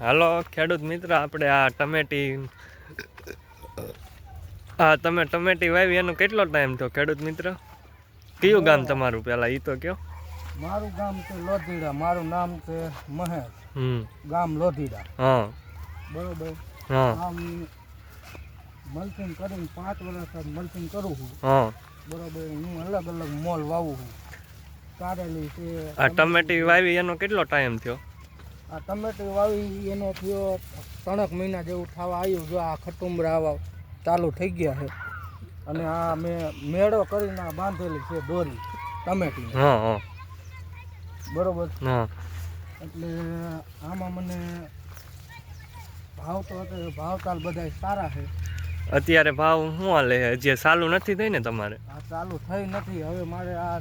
હાલો ખેડૂત મિત્ર આપણે આ ટમેટી આ તમે ટમેટી વાવી એનો કેટલો ટાઈમ થયો ખેડૂત મિત્ર? કયું ગામ તમારું પેલા ઈ તો કયો? મારું ગામ છે લોધીડા મારું નામ છે મહેશ હમ. ગામ લોધીડા. હા. બરોબર? હા. આમ મલ્ચિંગ કરીને પાંચ વર્ષ મલ્ચિંગ કરું છું. હા. બરોબર? હું અલગ અલગ મોલ વાવું છું. કારેલી છે. આ ટમેટી વાવી એનો કેટલો ટાઈમ થયો? આ ટમેટી વાવી એનો થયો ત્રણેક મહિના જેવું થવા આવ્યું. જો આ ખટુંબરા આવા ચાલુ થઈ ગયા છે. અને આ મેં મેળો કરીને બાંધેલી છે દોરી ટમેટી. હા હા. બરોબર? એટલે આમાં મને ભાવ તો ભાવ તાલ બધા સારા છે. અત્યારે ભાવ શું હાલે છે? જે ચાલુ નથી થઈ ને તમારે? આ ચાલુ થઈ નથી. હવે મારે આ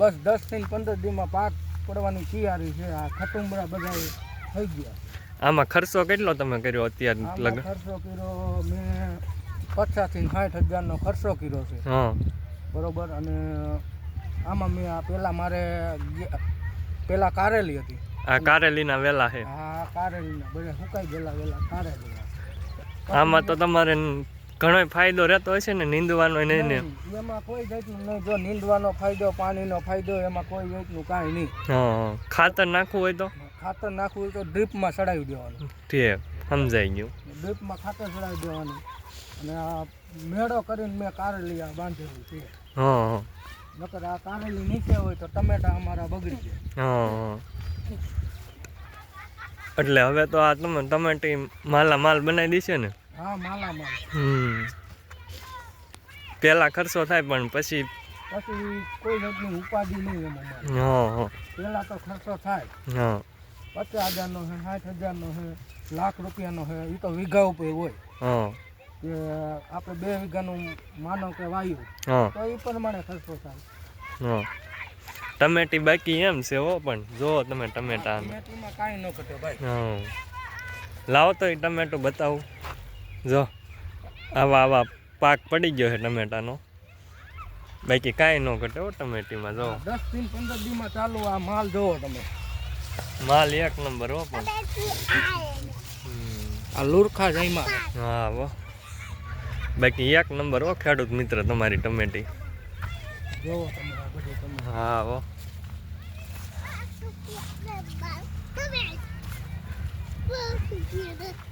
બસ દસથી પંદર દીમાં પાક પડવાની તૈયારી છે. આ ખટુંબરા બધા થઈ ગયા. આમાં ખર્ચો કેટલો તમે કર્યો અત્યારે આમાં ખર્ચો કર્યો મેં પચાસથી સાઠ હજારનો ખર્ચો કર્યો છે. હા. બરોબર અને આમાં મેં આ પેલા મારે પેલા કારેલી હતી. આ કારેલીના વેલા છે. આ કારેલીના બધા સુકાઈ ગયેલા વેલા કારેલી આમાં તો તમારે ઘણો ફાયદો રહેતો હશે ને નીંદવાનો ને. નહીં, એમાં કોઈ જાતનું નહીં. જો નીંદવાનો ફાયદો પાણીનો ફાયદો એમાં કોઈ જાતનું કાંઈ નહીં. હા. ખાતર નાખવું હોય તો? ખાતર નાખવું હોય તો ડ્રીપમાં ચડાવી દેવાનું. ઠીક સમજાઈ ગયું. ડ્રીપમાં ખાતર ચડાવી દેવાનું. અને આ મેળો કરીને મેં કારેલી આ બાંધેલું છે. હા નકર આ કારેલી નીચે હોય તો ટમેટા અમારા બગડી જાય. હા હા. એટલે હવે તો આ તમે ટમેટી માલા માલ બનાવી દેશે ને? હા માલામાલ. હમ. પેલા ખર્ચો થાય પણ પછી પછી કોઈ જાતની ઉપાધિ નહીં એમાં હા તો ખર્ચો થાય. હા. પચાસ હજારનો છે સાઠ હજારનો છે લાખ રૂપિયાનો છે એ તો વીઘા ઉપર હોય. હા. કે આપણે બે વીઘાનું માનો કે વાયુ હા. તો એ પ્રમાણે ખર્ચો થાય. ટમેટી બાકી એમ છે હો પણ જો તમે ટમેટા ટમેટીમાં કાંઈ ન ઘટે ભાઈ. લાવો તો એ ટમેટું બતાવું. જો આવા આવા પાક પડી ગયો છે ટમેટાનો. બાકી કાંઈ ન ઘટે હો ટમેટીમાં જો. દસથી પંદર દીમાં ચાલુ આ માલ જોવો તમે. માલ એક નંબર હો પણ. આ લુરખા જઈમાં હા વો બાકી એક નંબર હો ખેડૂત મિત્ર તમારી ટમેટી. જોવો તમે હા વો. Come here.